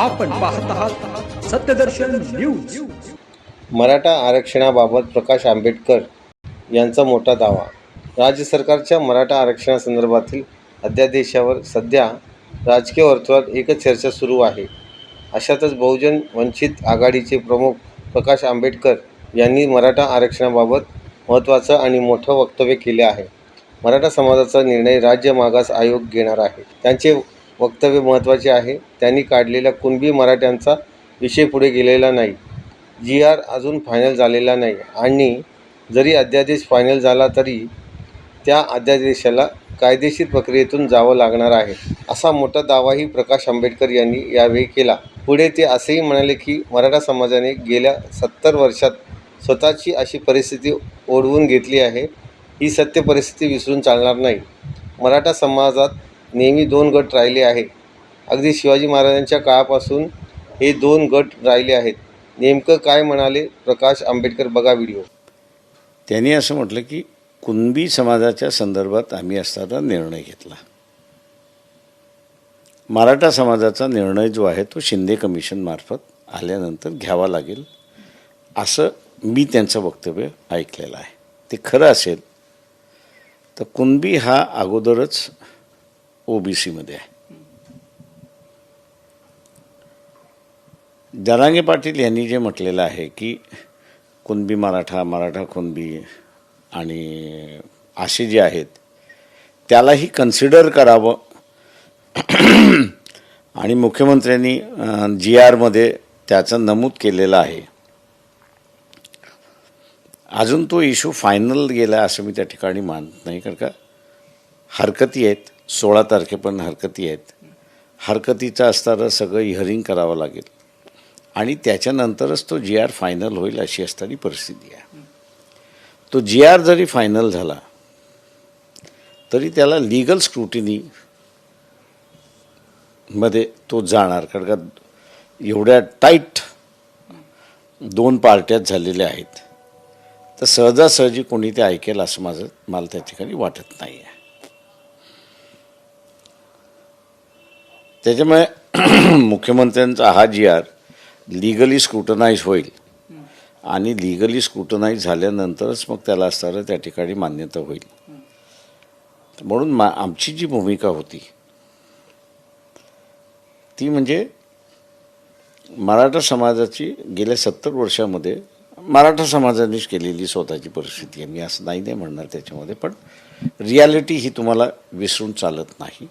आपण पाहत आहात सत्यदर्शन न्यूज. मराठा आरक्षणाबाबत प्रकाश आंबेडकर यांचा मोठा दावा. राज्य सरकारच्या मराठा आरक्षणासंदर्भातील अध्यादेशावर सध्या राजकीय वर्तुळात एकच चर्चा सुरू आहे. अशातच बहुजन वंचित आघाडीचे प्रमुख प्रकाश आंबेडकर यांनी मराठा आरक्षणाबाबत महत्त्वाचं आणि मोठं वक्तव्य केले आहे. मराठा समाजाचा निर्णय राज्य मागास आयोग घेणार आहे. त्यांचे वक्तव्य महत्त्वाचे आहे. त्यांनी काढलेल्या कुणबी मराठ्यांचा विषय पुढे गेलेला नाही. जी आर अजून फायनल झालेला नाही. आणि जरी अध्यादेश फायनल झाला तरी त्या अध्यादेशाला कायदेशीर प्रक्रियेतून जावं लागणार आहे असा मोठा दावाही प्रकाश आंबेडकर यांनी यावेळी केला. पुढे ते असेही म्हणाले की मराठा समाजाने गेल्या सत्तर वर्षात स्वतःची अशी परिस्थिती ओढवून घेतली आहे. ही सत्य परिस्थिती विसरून चालणार नाही. मराठा समाजात नेहमी दोन गट राहिले आहे अगदी शिवाजी महाराजांच्या काळापासून हे दोन गट राहिले आहेत. नेमकं काय म्हणाले प्रकाश आंबेडकर? बघा व्हिडिओ. त्यांनी असं म्हटलं की कुणबी समाजाच्या संदर्भात आम्ही असताना निर्णय घेतला. मराठा समाजाचा निर्णय जो आहे तो शिंदे कमिशनमार्फत आल्यानंतर घ्यावा लागेल असं मी त्यांचं वक्तव्य ऐकलेलं आहे. ते खरं असेल तर कुणबी हा अगोदरच ओ बी सीमध्ये आहे. जरांगे पाटील यांनी जे म्हटलेलं आहे की कुणबी मराठा मराठा कुणबी आणि असे जे आहेत त्यालाही कन्सिडर करावं. आणि मुख्यमंत्र्यांनी जी आरमध्ये त्याचं नमूद केलेलं आहे. अजून तो इश्यू फायनल गेला असं मी त्या ठिकाणी मानत नाही कारण का? हरकती आहेत. सोळा तारखेपर्यंत हरकती आहेत. हरकतीचं असताना सगळं हिअरिंग करावं लागेल. आणि त्याच्यानंतरच तो जी आर फायनल होईल अशी असणारी परिस्थिती आहे. तो जी आर जरी फायनल झाला तरी त्याला लिगल स्क्रुटिनी मध्ये तो जाणार. कारण का एवढ्या टाईट दोन पार्ट्यात झालेल्या आहेत. तर सहजासहजी कोणी ते ऐकेल असं माझं मला त्या ठिकाणी वाटत नाही आहे त्याच्यामुळे मुख्यमंत्र्यांचा हा जी आर लिगली स्क्रुटनाईज होईल. आणि लिगली स्क्रुटनाईज झाल्यानंतरच मग त्याला असणारं त्या ठिकाणी मान्यता होईल. म्हणून मा आमची जी भूमिका होती ती म्हणजे मराठा समाजाची गेल्या सत्तर वर्षामध्ये मराठा समाजानेच केलेली स्वतःची परिस्थिती आहे. मी असं नाही नाही म्हणणार त्याच्यामध्ये पण रियालिटी ही तुम्हाला विसरून चालत नाही.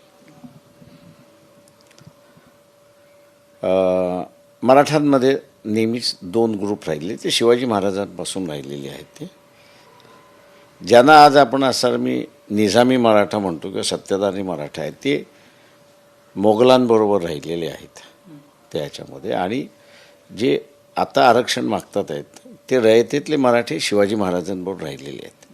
मराठ्यांमध्ये नेहमीच दोन ग्रुप राहिले. ते शिवाजी महाराजांपासून राहिलेले आहेत ते. ज्यांना आज आपण असं मी निजामी मराठा म्हणतो किंवा सत्ताधारी मराठा आहेत ते मोगलांबरोबर राहिलेले आहेत त्याच्यामध्ये आणि जे आता आरक्षण मागतात आहेत ते रयतेतले मराठे शिवाजी महाराजांबरोबर राहिलेले आहेत.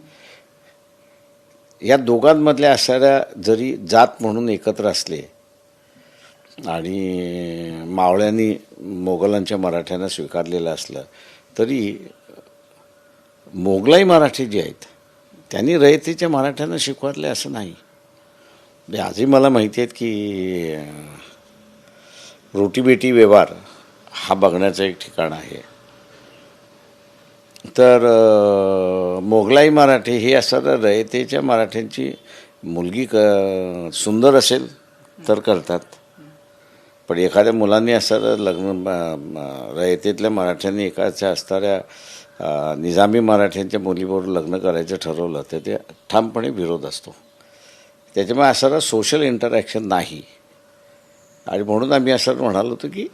या दोघांमधल्या असणाऱ्या जरी जात म्हणून एकत्र असले आणि मावळ्यांनी मोगलांच्या मराठ्यांना स्वीकारलेलं असलं तरी मोगलाई मराठी जे आहेत त्यांनी रयतेच्या मराठ्यांना स्वीकारले असं नाही. म्हणजे आजही मला माहिती आहेत की रोटीबेटी व्यवहार हा बघण्याचं एक ठिकाण आहे. तर मोगलाई मराठी हे असं रयतेच्या मराठ्यांची मुलगी क सुंदर असेल तर करतात. पण एखाद्या मुलांनी असं लग्न रयतेतल्या मराठ्यांनी एकाच्या असणाऱ्या निजामी मराठ्यांच्या मुलीबरोबर लग्न करायचं ठरवलं तर ते ठामपणे विरोध असतो. त्याच्यामुळे असणारा सोशल इंटरॅक्शन नाही. आणि म्हणून आम्ही असं म्हणालो होतो की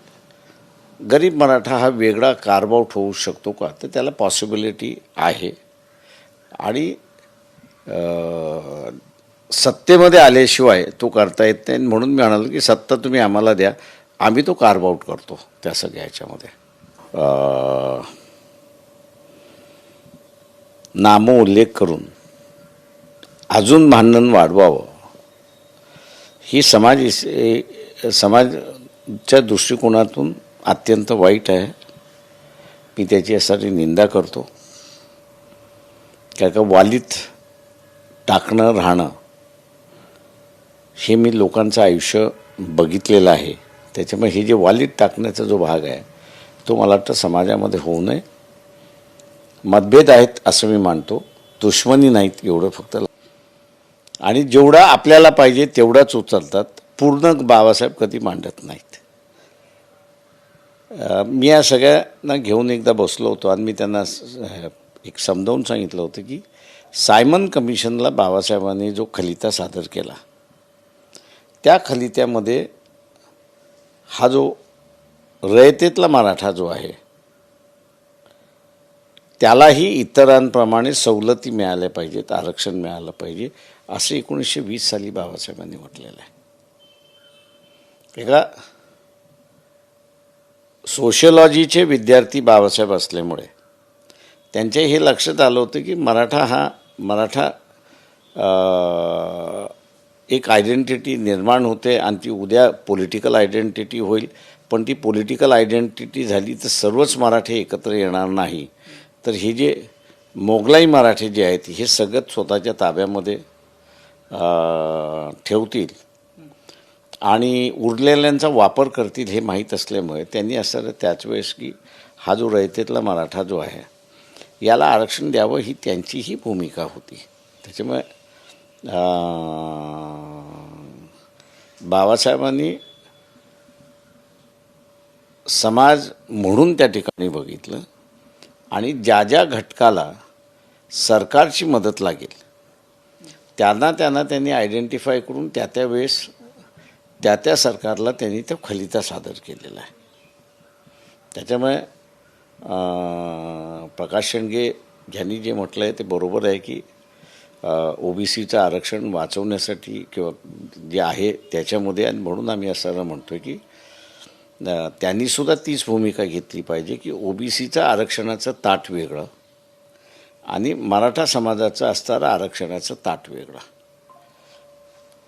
गरीब मराठा हा वेगळा कारबाऊट होऊ शकतो का? तर त्याला पॉसिबिलिटी आहे. आणि सत्तेमध्ये आल्याशिवाय तो करता येत नाही. म्हणून मी म्हणालो की सत्ता तुम्ही आम्हाला द्या. आम्ही तो कार्ब आऊट करतो त्या सगळ्या ह्याच्यामध्ये. नाम नामो उल्लेख करून अजून भांडण वाढवावं. ही समाज समाजच्या दृष्टिकोनातून अत्यंत वाईट आहे. मी त्याची यासाठी निंदा करतो. कारण का वालीत टाकणं राहणं हे मी लोकांचं आयुष्य बघितलेलं आहे. त्याच्यामुळे हे जे वालीत टाकण्याचा जो भाग आहे तो मला वाटतं समाजामध्ये होऊ नये. मतभेद आहेत असं मी मानतो. दुश्मनी नाहीत एवढं फक्त. आणि जेवढा आपल्याला पाहिजे तेवढाच उचलतात. पूर्ण बाबासाहेब कधी मांडत नाहीत. मी या सगळ्यांना घेऊन एकदा बसलो होतो आणि मी त्यांना एक समजावून सांगितलं होतं की सायमन कमिशनला बाबासाहेबांनी जो खलिता सादर केला त्या खलित्यामध्ये हा जो रयतेतला मराठा जो आहे त्यालाही इतरांप्रमाणे सवलती मिळाल्या पाहिजेत आरक्षण मिळालं पाहिजे असं एकोणीसशे वीस साली बाबासाहेबांनी म्हटलेलं आहे. एका सोशिओलॉजीचे विद्यार्थी बाबासाहेब असल्यामुळे त्यांच्या हे लक्षात आलं होतं की मराठा हा मराठा एक आयडेंटिटी निर्माण होते आणि ती उद्या पॉलिटिकल आयडेंटिटी होईल. पण ती पॉलिटिकल आयडेंटिटी झाली तर सर्वच मराठे एकत्र येणार नाही. तर हे जे मोगलाई मराठे जे आहेत हे सगळं स्वतःच्या ताब्यामध्ये ठेवतील. आणि उरलेल्यांचा वापर करतील हे माहीत असल्यामुळे त्यांनी असं त्याच वेळेस की हा जो रयतेतला मराठा जो आहे याला आरक्षण द्यावं ही त्यांचीही भूमिका होती. त्याच्यामुळे बाबासाहेबांनी समाज म्हणून त्या ठिकाणी बघितलं आणि ज्या ज्या घटकाला सरकारची मदत लागेल त्यांना त्यांना त्यांनी आयडेंटिफाय करून त्या त्या वेळेस त्या त्या सरकारला त्यांनी त्या खलिता सादर केलेला आहे. त्याच्यामुळे प्रकाश शेंडगे यांनी जे म्हटलं आहे ते बरोबर आहे की ओबीसीचं आरक्षण वाचवण्यासाठी किंवा जे आहे त्याच्यामध्ये आणि म्हणून आम्ही असं म्हणतो की त्यांनीसुद्धा तीच भूमिका घेतली पाहिजे की ओबीसीचं आरक्षणाचं ताट वेगळं आणि मराठा समाजाचं असणारं आरक्षणाचं ताट वेगळं.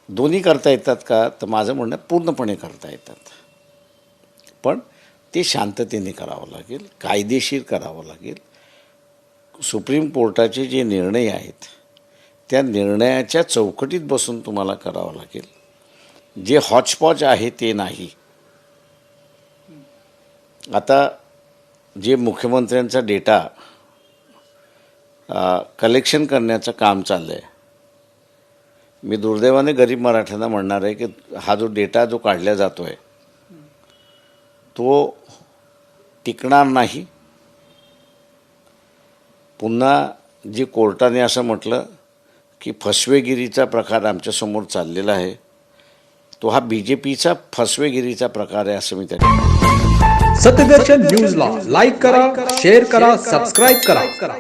दोन्ही करता येतात का? तर माझं म्हणणं पूर्णपणे करता येतात. पण ते शांततेने करावं लागेल कायदेशीर करावं लागेल. सुप्रीम कोर्टाचे जे निर्णय आहेत त्या निर्णयाच्या चौकटीत बसून तुम्हाला करावं लागेल. जे हॉचपॉच आहे ते नाही. आता जे मुख्यमंत्र्यांचा डेटा कलेक्शन करण्याचं काम चाललं आहे मी दुर्दैवाने गरीब मराठ्यांना म्हणणार आहे की हा जो डेटा जो काढला जातो आहे तो टिकणार नाही. पुन्हा जी कोर्टाने असं म्हटलं की फसवेगिरीचा प्रकार आमच्यासमोर चाललेला आहे. तो हा बी जे पीचा फसवेगिरीचा प्रकार आहे असं मी त्या सत्यदर्शन न्यूजला लाईक करा शेअर करा सबस्क्राईब करा.